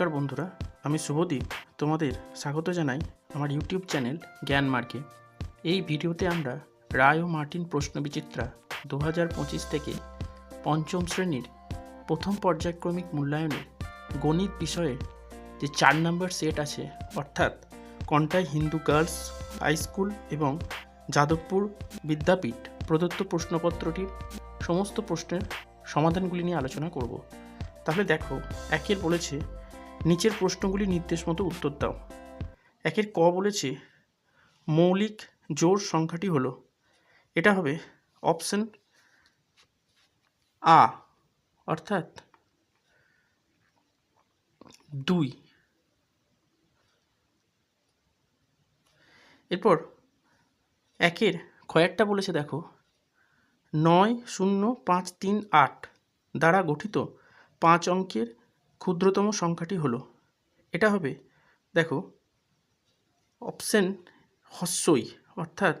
নমস্কার বন্ধুরা, আমি শুভদীপ। তোমাদের স্বাগত জানাই আমার ইউটিউব চ্যানেল জ্ঞান মার্কে এই ভিডিওতে আমরা রায় ও মার্টিন প্রশ্নবিচিত্রা দু হাজার পঁচিশ থেকে পঞ্চম শ্রেণির প্রথম পর্যায়ক্রমিক মূল্যায়নের গণিত বিষয়ে যে চার নম্বর সেট আছে, অর্থাৎ Contai Hindu girls high school এবং যাদবপুর বিদ্যাপীঠ প্রদত্ত প্রশ্নপত্রটির সমস্ত প্রশ্নের সমাধানগুলি নিয়ে আলোচনা করব। তাহলে দেখো, একের বলেছে নিচের প্রশ্নগুলি নির্দেশ মতো উত্তর দাও। একের ক বলেছে, মৌলিক জোর সংখ্যাটি হলো। এটা হবে অপশন আ, অর্থাৎ দুই। এরপর একের কয়েকটা বলেছে, দেখো, নয়, শূন্য, পাঁচ, তিন, আট দ্বারা গঠিত পাঁচ অঙ্কের ক্ষুদ্রতম সংখ্যাটি হলো। এটা হবে, দেখো, অপশন হস্যই, অর্থাৎ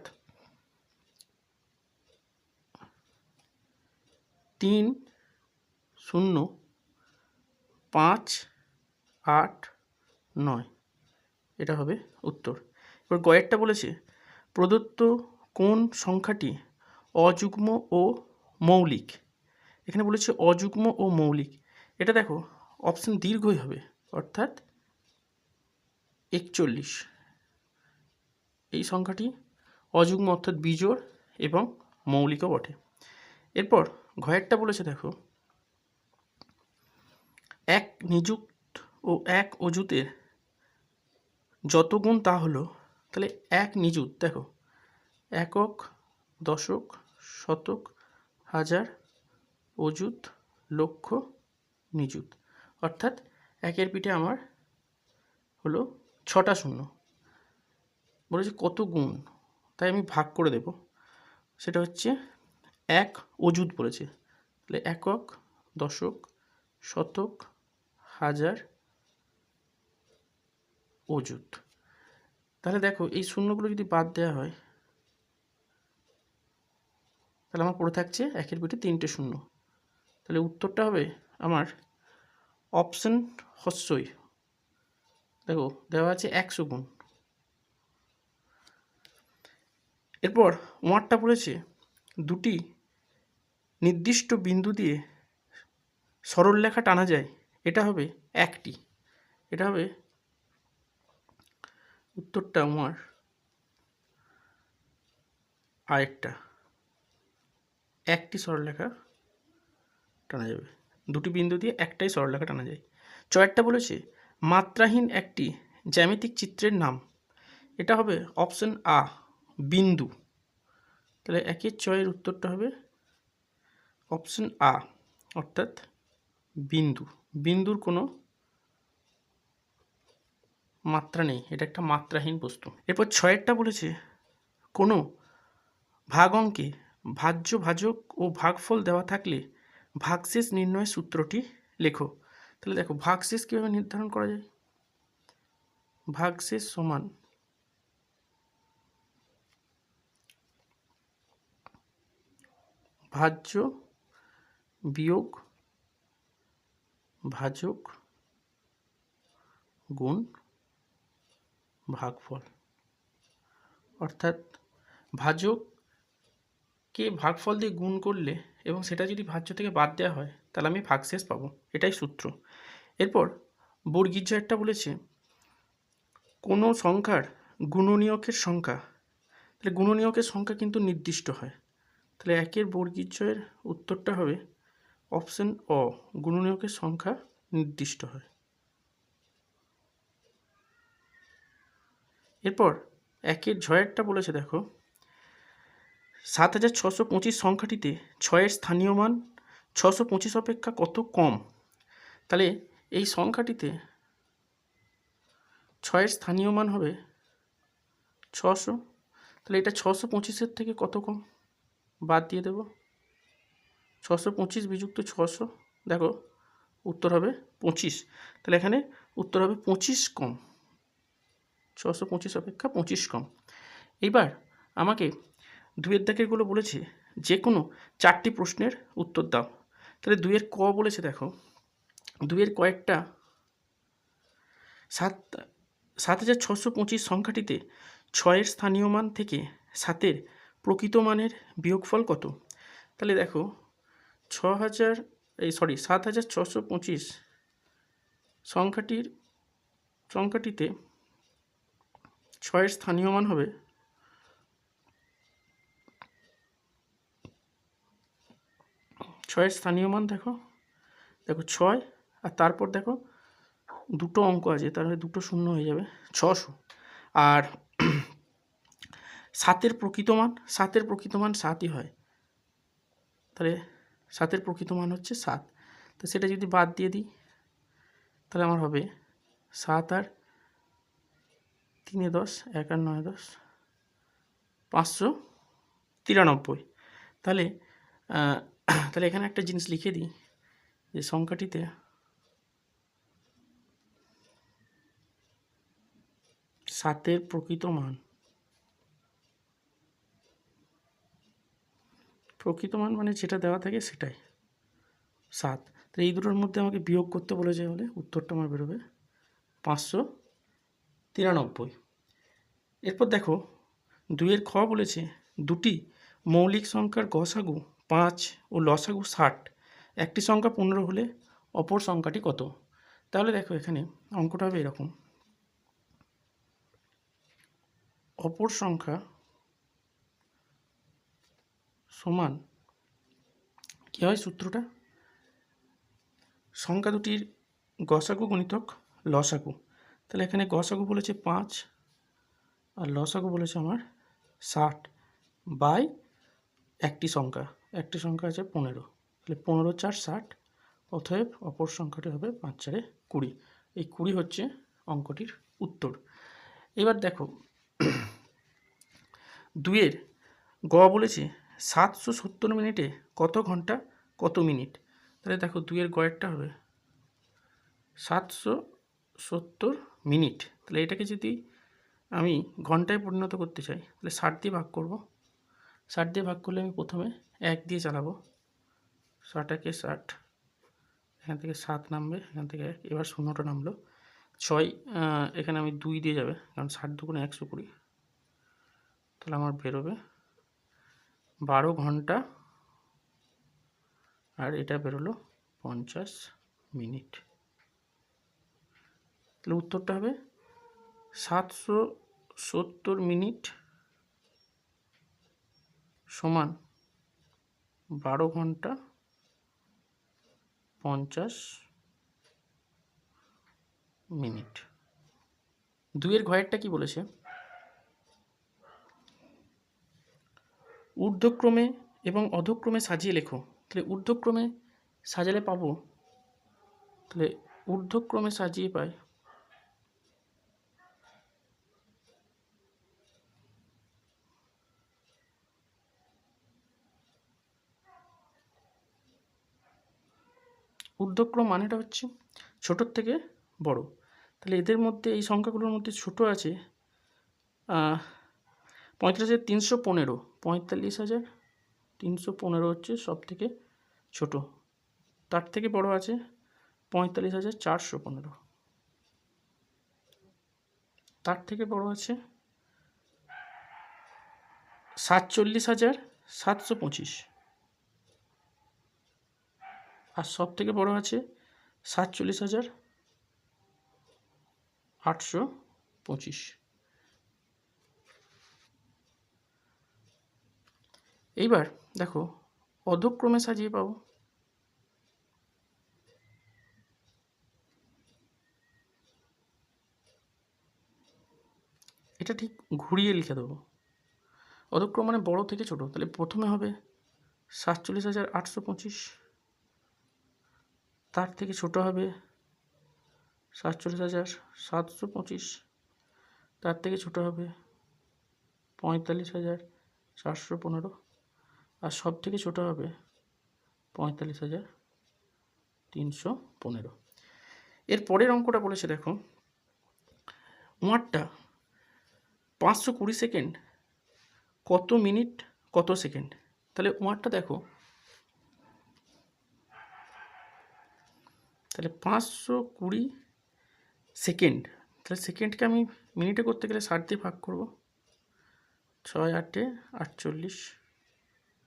তিন, শূন্য, পাঁচ, আট, নয়। এটা হবে উত্তর। এবার গয়েরটা বলেছে, প্রদত্ত কোন সংখ্যাটি অযুগ্ম ও মৌলিক? এখানে বলেছে অযুগ্ম ও মৌলিক। এটা দেখো অপশন দীর্ঘই হবে, অর্থাৎ একচল্লিশ। এই সংখ্যাটি অযুগ্ম, অর্থাৎ বিজোড় এবং মৌলিকও বটে। এরপর ঘয়েরটা বলেছে, দেখো, এক নিযুক্ত ও এক অজুতের যত গুণ তা হলো, তাহলে এক নিযুত, দেখো, একক, দশক, শতক, হাজার, অযুত, লক্ষ, নিযুত। অর্থাৎ একের পিঠে আমার হলো ছটা শূন্য। বলেছে কত গুণ? তাই আমি ভাগ করে দেব। সেটা হচ্ছে এক অযুত বলেছে। তাহলে একক, দশক, শতক, হাজার অযুত। তাহলে দেখো, এই শূন্যগুলো যদি বাদ দেওয়া হয়, তাহলে আমার পড়ে থাকছে একের পিঠে তিনটে শূন্য। তাহলে উত্তরটা হবে আমার অপশন হস্যই। দেখো, দেওয়া আছে একশো গুণ। এরপর ওয়ারটা পড়েছে, দুটি নির্দিষ্ট বিন্দু দিয়ে সরল লেখা টানা যায়, এটা হবে একটি। এটা হবে উত্তরটা আমার আরেকটা। একটি সরলরেখা টানা যাবে। দুটি বিন্দু দিয়ে একটাই সরলরেখা টানা যায়। চয়েরটা বলেছে, মাত্রাহীন একটি জ্যামিতিক চিত্রের নাম। এটা হবে অপশন আ, বিন্দু। তাহলে একের চয়ের উত্তরটা হবে অপশন আ, অর্থাৎ বিন্দু। বিন্দুর কোনো মাত্রা নেই, এটা একটা মাত্রাহীন বস্তু। এরপর ছয়েরটা বলেছে, কোনো ভাগ অঙ্কে ভাজ্য ভাজক ও ভাগফল দেওয়া থাকলে ভাগশেষ নির্ণয়ের সূত্রটি লেখো। তাহলে দেখো, ভাগশেষ কীভাবে নির্ধারণ করা যায়? ভাগশেষ সমান ভাজ্য বিয়োগ ভাজক গুণ ভাগফল। অর্থাৎ ভাজককে ভাগফল দিয়ে গুণ করলে এবং সেটা যদি ভাজ্য থেকে বাদ দেওয়া হয়, তাহলে আমি ভাগশেষ পাবো। এটাই সূত্র। এরপর বর্গীর্য একটা বলেছে, কোনো সংখ্যার গুণনীয়কের সংখ্যা, তাহলে গুণনীয়কের সংখ্যা কিন্তু নির্দিষ্ট হয়। তাহলে একের বর্গীর্যের উত্তরটা হবে অপশন অ, গুণনীয়কের সংখ্যা নির্দিষ্ট হয়। এরপর একের ঝয়েরটা বলেছে, দেখো সাত হাজার ছশো পঁচিশ সংখ্যাটিতে ছয়ের স্থানীয় মান ছশো পঁচিশ অপেক্ষা কত কম? তাহলে এই সংখ্যাটিতে ছয়ের স্থানীয় মান হবে ছশো। তাহলে এটা ছশো পঁচিশের থেকে কত কম? বাদ দিয়ে দেব। ছশো পঁচিশ বিযুক্ত ছশো। দেখো, উত্তর হবে পঁচিশ। তাহলে এখানে উত্তর হবে পঁচিশ কম। ছশো পঁচিশ অপেক্ষা পঁচিশ কম। এইবার আমাকে দুয়ের দাগেরগুলো বলেছে যে কোনো চারটি প্রশ্নের উত্তর দাও। তাহলে দুয়ের ক বলেছে দেখো দুয়ের কয়েকটা সাত সাত হাজার ছশো পঁচিশ সংখ্যাটিতে ছয়ের স্থানীয় মান থেকে সাতের প্রকৃত মানের বিয়োগফল কত? তাহলে দেখো, ছ হাজার, এই সরি সাত হাজার ছশো পঁচিশ সংখ্যাটির, সংখ্যাটিতে ছয়ের স্থানীয় মান হবে ছয়ের স্থানীয় মান দেখো। দেখো ছয়, আর তারপর দেখো দুটো অঙ্ক আছে, তাহলে দুটো শূন্য হয়ে যাবে, ছশো। আর সাতের প্রকৃত মান, সাতের প্রকৃত মান সাতই হয়। তাহলে সাতের প্রকৃত মান হচ্ছে সাত। তো সেটা যদি বাদ দিয়ে দিই, তাহলে আমার হবে সাত আর তিনে দশ, এক আর নয় দশ, পাঁচশো তিরানব্বই। তাহলে তাহলে এখানে একটা জিনিস লিখে দিই, যে সংখ্যাটিতে সাতের প্রকৃত মান প্রকৃত মান মানে যেটা দেওয়া থাকে সেটাই, সাত। তো এই দুটোর মধ্যে আমাকে বিয়োগ করতে বলেছে বলে উত্তরটা আমার বেরোবে পাঁচশো তিরানব্বই। এরপর দেখো, দুইয়ের খ বলেছে, দুটি মৌলিক সংখ্যার গসাগু পাঁচ ও লসাগু ষাট, একটি সংখ্যা পনেরো হলে অপর সংখ্যাটি কত? তাহলে দেখো এখানে অঙ্কটা হবে এরকম। অপর সংখ্যা সমান কী হয় সূত্রটা? সংখ্যা দুটির গসাগু গণিতক লসাগু। তাহলে এখানে গসাগু বলেছে পাঁচ আর লসাগু বলেছে আমার ষাট বাই একটি সংখ্যা। একটি সংখ্যা আছে পনেরো। তাহলে পনেরো চার ষাট, অতএব অপর সংখ্যাটি হবে পাঁচ চারে কুড়ি। এই কুড়ি হচ্ছে অঙ্কটির উত্তর। এবার দেখো, দুইয়ের গ বলেছে সাতশো সত্তর মিনিটে কত ঘণ্টা, কত মিনিট? তাহলে দেখো দুইয়ের গয়েরটা হবে সাতশো সত্তর মিনিট। তাহলে এটাকে যদি আমি ঘন্টায় পরিণত করতে চাই, তাহলে ষাট দিয়ে ভাগ করব ষাট দিয়ে ভাগ করলে আমি প্রথমে এক দিয়ে চালাবো। ষাট একে ষাট, এখান থেকে সাত নামবে, এখান থেকে এক, এবার শূন্যটা নামলো। ছয় এখানে আমি দুই দিয়ে যাবে, কারণ ষাট দু দুগুণে একশো কুড়ি তাহলে আমার বেরোবে বারো ঘণ্টা, আর এটা বেরোলো পঞ্চাশ মিনিট। তাহলে উত্তরটা হবে সাতশো সত্তর মিনিট সমান বারো ঘণ্টা পঞ্চাশ মিনিট। দুইয়ের ঘয়েরটা কি বলেছে? ঊর্ধ্বক্রমে এবং অধক্রমে সাজিয়ে লেখো। তাহলে ঊর্ধ্বক্রমে সাজালে পাবো? তাহলে ঊর্ধ্বক্রমে সাজিয়ে পাই ঊর্ধ্বক্রম মানেটা হচ্ছে ছোটোর থেকে বড়। তাহলে এদের মধ্যে, এই সংখ্যাগুলোর মধ্যে ছোট আছে পঁয়ত্রিশ হাজার তিনশো পনেরো। পঁয়তাল্লিশ হাজার তিনশো পনেরো হচ্ছে সব থেকে ছোটো। তার থেকে বড় আছে পঁয়তাল্লিশ হাজার চারশো পনেরো। তার থেকে বড় আছে সাতচল্লিশ হাজার সাতশো পঁচিশ। আর সব থেকে বড় আছে সাতচল্লিশ হাজার আটশো পঁচিশ। এইবার দেখো, অধক্রমে সাজিয়ে পাবো। এটা ঠিক ঘুরিয়ে লিখে দেবো। অধক্রম মানে বড় থেকে ছোট, তাহলে প্রথমে হবে সাতচল্লিশ হাজার আটশো পঁচিশ। তার থেকে ছোট হবে সাতচল্লিশ হাজার সাতশো পঁচিশ। তার থেকে ছোট হবে পঁয়তাল্লিশ হাজার চারশো পনেরো। আর সব থেকে ছোট হবে পঁয়তাল্লিশ হাজার তিনশো পনেরো। এর পরের অঙ্কটা বলেছে, দেখো উমারটা পাঁচশো কুড়ি সেকেন্ড কত মিনিট কত সেকেন্ড? তাহলে উমারটা দেখো তাহলে পাঁচশো কুড়ি সেকেন্ড, তাহলে সেকেন্ডকে আমি মিনিটে করতে গেলে ষাট দিয়ে ভাগ করব। ছয় আটে আটচল্লিশ,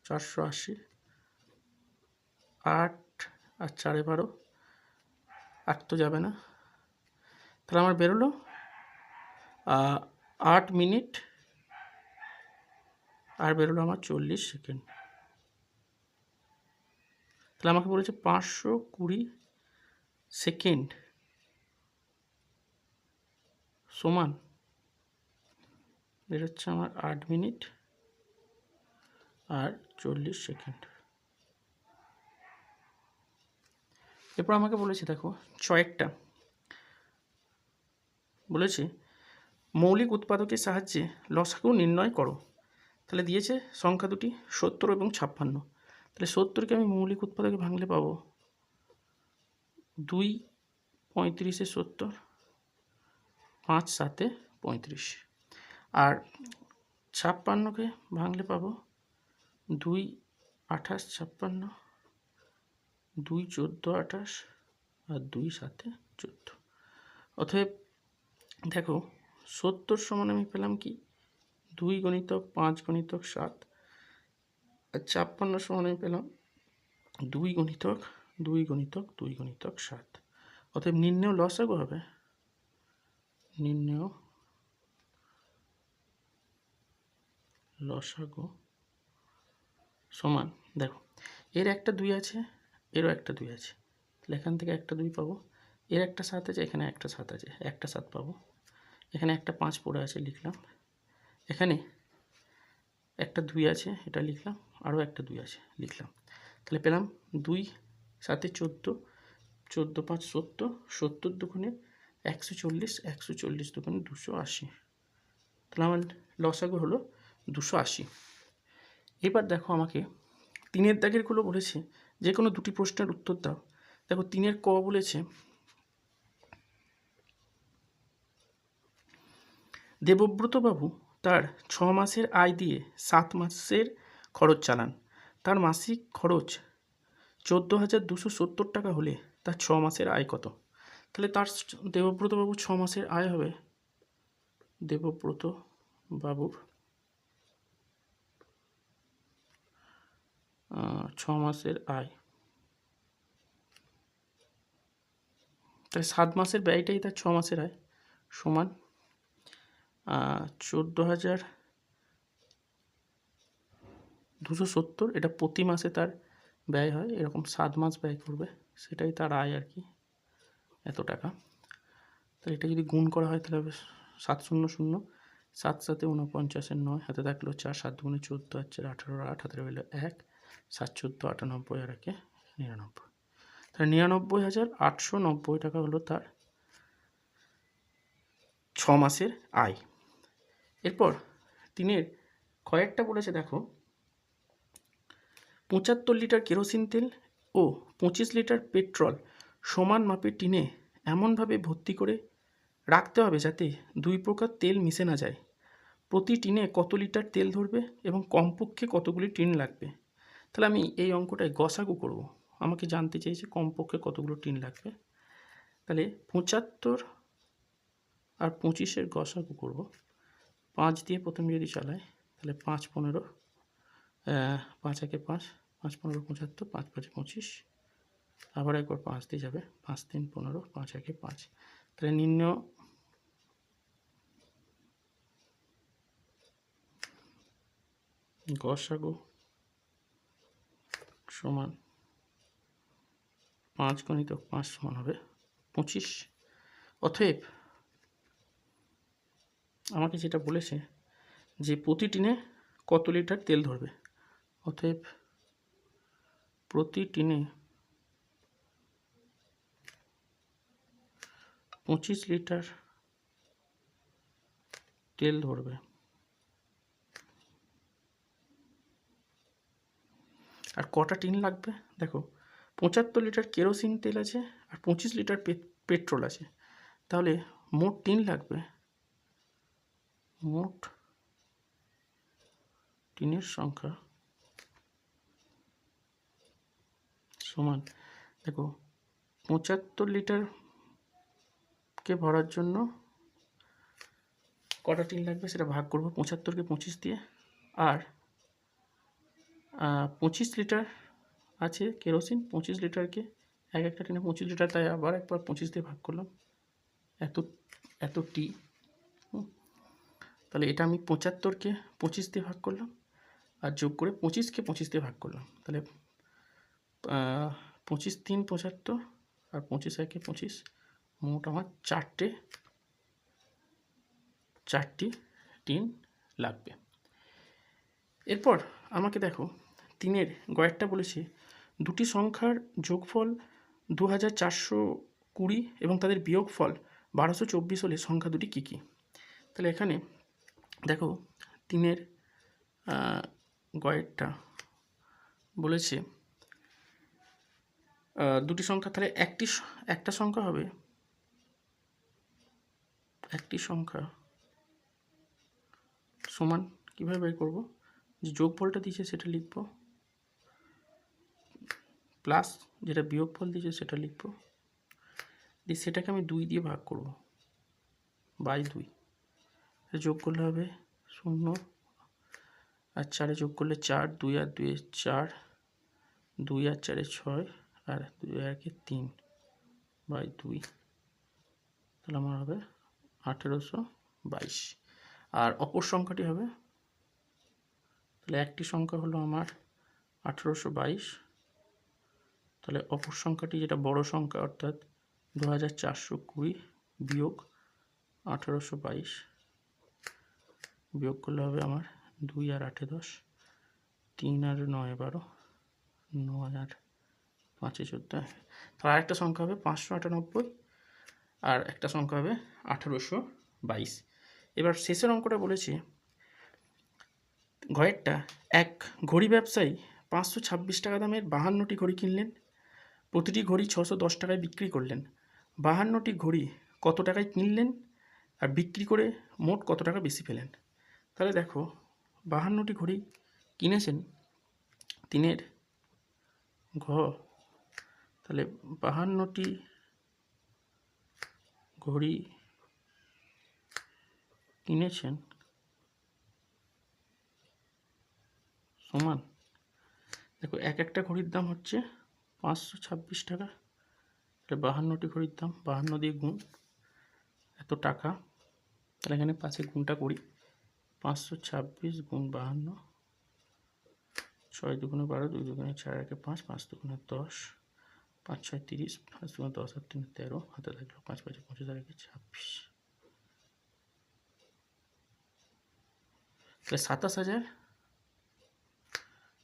চারশো আশি, আট আর চারে বারো, আট তো যাবে না। তাহলে আমার বেরোলো আট মিনিট আর বেরোলো আমার চল্লিশ সেকেন্ড। তাহলে আমাকে বলেছে পাঁচশো কুড়ি সেকেন্ড। সমান। এটা হচ্ছে আমার আট মিনিট আর চল্লিশ সেকেন্ড। এরপর আমাকে বলেছে, দেখো, ছয়েকটা। বলেছে, মৌলিক উৎপাদকের সাহায্যে লসাগু নির্ণয় করো। তাহলে দিয়েছে সংখ্যা দুটি, সত্তর এবং ছাপ্পান্ন। তাহলে সত্তরকে আমি মৌলিক উৎপাদকে ভাঙলে পাবো। দুই পঁয়ত্রিশে সত্তর, পাঁচ সাতে পঁয়ত্রিশ। আর ছাপ্পান্নকে ভাঙলে পাবো দুই আঠাশ ছাপ্পান্ন, দুই চোদ্দ আঠাশ আর দুই সাতে চোদ্দ। অতএব দেখো সত্তর সমান আমি পেলাম কি? দুই গণিতক পাঁচ গণিতক সাত, আর ছাপ্পান্ন সমান আমি পেলাম দুই গণিতক দুই গণিতক দুই গণিতক সাত। অতএব নির্ণয় লসাগু হবে। নির্ণয় লসাগু সমান, দেখো, এর একটা দুই আছে, এরও একটা দুই আছে। তাহলে এখান থেকে একটা দুই পাবো। এর একটা সাত আছে, এখানে একটা সাত আছে, একটা সাত পাবো। এখানে একটা পাঁচ পড়ে আছে, লিখলাম। এখানে একটা দুই আছে, এটা লিখলাম। আরও একটা দুই আছে, লিখলাম। তাহলে পেলাম দুই সাথে চোদ্দ চোদ্দ পাঁচ সত্তর সত্তর দুগুণে একশো চল্লিশ একশো চল্লিশ দুগুণে দুশো আশি। তাহলে আমার লসাগু হলো দুশো আশি। এবার দেখো আমাকে তিনের দাগেরগুলো বলেছে, যে কোনো দুটি প্রশ্নের উত্তর দাও। দেখো তিনের ক বলেছে, দেবব্রতবাবু তার ছ মাসের আয় দিয়ে সাত মাসের খরচ চালান। তার মাসিক খরচ চোদ্দ হাজার দুশো সত্তর টাকা হলে তার ছ মাসের আয় কত? তাহলে তার দেবব্রতবাবু ছ মাসের আয় হবে দেবব্রত বাবুর ছ মাসের আয়। তাই সাত মাসের ব্যয়টাই তার ছ মাসের আয় সমান চোদ্দ হাজার দুশো সত্তর। এটা প্রতি মাসে তার ব্যয় হয়, এরকম সাত মাস ব্যয় করবে, সেটাই তার আয় আর কি, এত টাকা। তাহলে এটা যদি গুণ করা হয় তাহলে হবে সাত শূন্য শূন্য, সাত সাতে উনপঞ্চাশের নয়, হাতে থাকল চার, সাত দুগুণে চোদ্দ আর চার আঠারো, আট হাতে রইল এক, সাত চোদ্দ, আটানব্বই আর একে নিরানব্বই। তাহলে নিরানব্বই হাজার আটশো নব্বই টাকা হলো তার ছ মাসের আয়। এরপর তিনের কয়েকটা বলেছে, দেখো পঁচাত্তর লিটার কেরোসিন তেল ও পঁচিশ লিটার পেট্রোল সমান মাপের টিনে এমনভাবে ভর্তি করে রাখতে হবে যাতে দুই প্রকার তেল মিশে না যায়। প্রতি টিনে কত লিটার তেল ধরবে এবং কমপক্ষে কতগুলি টিন লাগবে? তাহলে আমি এই অঙ্কটায় গসাগু করব। আমাকে জানতে চেয়েছে কমপক্ষে কতগুলো টিন লাগবে। তাহলে পঁচাত্তর আর পঁচিশের গসাগু করব। পাঁচ দিয়ে প্রথমে যদি চালাই, তাহলে পাঁচ পনেরো পাঁচ একে পাঁচ পাঁচ পনেরো পঁচাত্তর, পাঁচ পাঁচে পঁচিশ, আবার একবার পাঁচ দিয়ে যাবে, পাঁচ তিন পনেরো, পাঁচ একে পাঁচ। তাহলে নিম্ন গসাগু সমান পাঁচ গণিত পাঁচ সমান হবে পঁচিশ। অতএব আমাকে যেটা বলেছে যে প্রতি টিনে কত লিটার তেল ধরবে? অতএব প্রতি টিনে পঁচিশ লিটার তেল ধরবে। আর কটা টিন লাগবে? দেখো, পঁচাত্তর লিটার কেরোসিন তেল আছে আর পঁচিশ লিটার পেট্রোল আছে। তাহলে মোট টিন লাগবে, মোট টিনের সংখ্যা সমান। দেখো, পঁচাত্তর লিটারকে ভরার জন্য কটা টিন লাগবে সেটা ভাগ করব পঁচাত্তরকে পঁচিশ দিয়ে। আর পঁচিশ লিটার আছে কেরোসিন, পঁচিশ লিটারকে এক একটা টিনে পঁচিশ লিটার, তাই আবার একবার পঁচিশ দিয়ে ভাগ করলাম। এত এত টি। তাহলে এটা আমি পঁচাত্তরকে পঁচিশ দিয়ে ভাগ করলাম। আর যোগ করে পঁচিশকে পঁচিশ দিয়ে ভাগ করলাম। তাহলে পঁচিশ তিন পঁচাত্তর আর পঁচিশ একে পঁচিশ মোট আমার চারটে, চারটি টিন লাগবে। এরপর আমাকে দেখো, তিনের গয়েরটা বলেছে, দুটি সংখ্যার যোগফল দু হাজার চারশো কুড়ি এবং তাদের বিয়োগফল বারোশো চব্বিশ হলে সংখ্যা দুটি কী কী? তাহলে এখানে দেখো, তিনের গয়েরটা বলেছে দুটি সংখ্যা, তাহলে একটি একটা সংখ্যা হবে? একটি সংখ্যা সমান কীভাবে বের করব? যে যোগফলটা দিয়েছে সেটা লিখব। প্লাস যেটা বিয়োগফল দিয়েছে সেটা লিখব। দিয়ে সেটাকে আমি দুই দিয়ে ভাগ করব, বাই দুই। যোগ করলে হবে শূন্য, আর চারে যোগ করলে চার, দুই আর দুই চার, দুই আর চারে ছয় আর দুই একে তিন বাই দুই, তাহলে আমার হবে আঠেরোশো বাইশ। আর অপর সংখ্যাটি হবে, তাহলে একটি সংখ্যা হলো আমার আঠেরোশো বাইশ। তাহলে অপর সংখ্যাটি যেটা বড় সংখ্যা, অর্থাৎ দু হাজার চারশো কুড়ি বিয়োগ আঠেরোশো বাইশ, বিয়োগ করলে হবে আমার দুই আর আটে দশ, তিন আর নয় বারো, নয় আর পাঁচে চোদ্দ তাহলে আরেকটা সংখ্যা হবে পাঁচশো আটানব্বই আর একটা সংখ্যা হবে আঠেরোশো বাইশ। এবার শেষের অঙ্কটা বলেছে, ঘরেরটা এক ঘড়ি ব্যবসায়ী পাঁচশো ছাব্বিশ টাকা দামের বাহান্নটি ঘড়ি কিনলেন, প্রতিটি ঘড়ি ছশো দশ টাকায় বিক্রি করলেন। বাহান্নটি ঘড়ি কত টাকায় কিনলেন আর বিক্রি করে মোট কত টাকা বেশি পেলেন? তাহলে দেখো, বাহান্নটি ঘড়ি কিনেছেন, তিনের ঘ তাহলে বাহান্নটি ঘড়ি কিনেছেন সমান। দেখো, এক একটা ঘড়ির দাম হচ্ছে পাঁচশো ছাব্বিশ টাকা। তাহলে বাহান্নটি ঘড়ির দাম, বাহান্ন দিয়ে গুণ, এত টাকা। তাহলে এখানে পাশে গুণটা করি, পাঁচশো ছাব্বিশ গুণ বাহান্ন, ছয় দুগুণে বারো, দুই দুগুণে চার একে পাঁচ পাঁচ দুগুণে দশ। পাঁচ ছয় তিরিশ, পাঁচ দুগুণে দশ আর তিন, তেরো, হাতে থাকল পাঁচ পাঁচে পঁচিশ আর একে ছাব্বিশ। তাহলে সাতাশ হাজার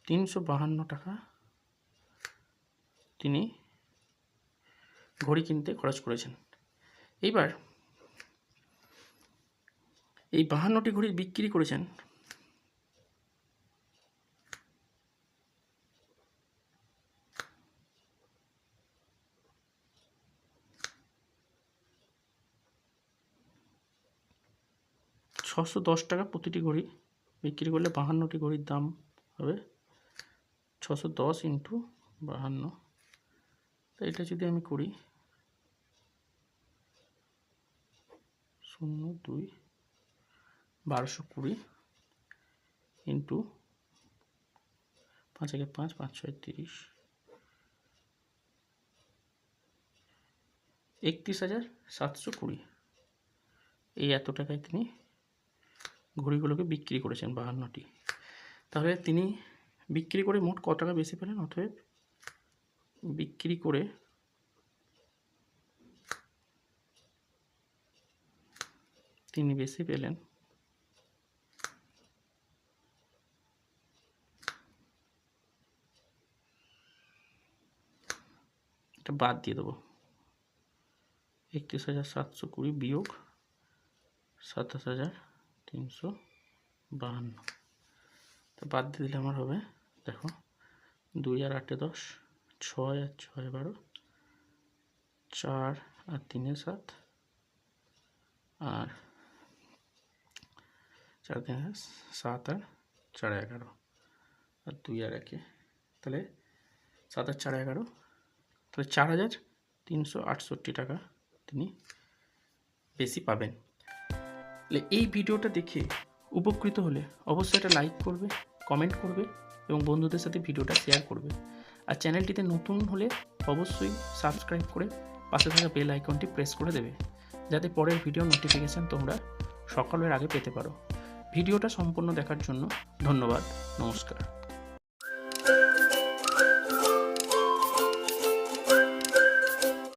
তিনশো বাহান্ন টাকা তিনি ঘড়ি কিনতে খরচ করেছেন। এইবার এই বাহান্নটি ঘড়ি বিক্রি করেছেন ছশো দশ টাকা প্রতিটি ঘড়ি বিক্রি করলে বাহান্নটি ঘড়ির দাম হবে ছশো দশ ইন্টু বাহান্ন। তো এটা যদি আমি করি, শূন্য দুই বারোশো কুড়ি ইন্টু পাঁচ একে পাঁচ পাঁচ ছয় তিরিশ। একত্রিশ হাজার সাতশো কুড়ি। এই এত টাকায় তিনি ঘড়িগুলোকে বিক্রি করেছেন বাহান্নটি। তাহলে তিনি বিক্রি করে মোট কত টাকা বেশি পেলেন? অতএব বিক্রি করে তিনি বেশি পেলেন এটা বাদ দিয়ে দেবো। একত্রিশ হাজার সাতশো কুড়ি বিয়োগ সাতাশ হাজার তিনশো বাহান্ন তো বাদ দিয়ে দিলে আমার হবে দেখো দুই আর আটে দশ ছয় আর ছয় বারো চার আর তিনে সাত আর চার তিনে সাত আর চার এগারো আর দুই আর একে তাহলে সাত আর চার এগারো তাহলে চার হাজার তিনশো আটষট্টি টাকা তিনি বেশি পাবেন তাহলে এই ভিডিওটা দেখে উপকৃত হলে অবশ্যই একটা লাইক করবে কমেন্ট করবে এবং বন্ধুদের সাথে ভিডিওটা শেয়ার করবে। আর চ্যানেলটিতে নতুন হলে অবশ্যই সাবস্ক্রাইব করে পাশে থাকা বেল আইকনটি প্রেস করে দেবে, যাতে পরের ভিডিও নোটিফিকেশান তোমরা সকালের আগে পেতে পারো। ভিডিওটা সম্পূর্ণ দেখার জন্য ধন্যবাদ, নমস্কার।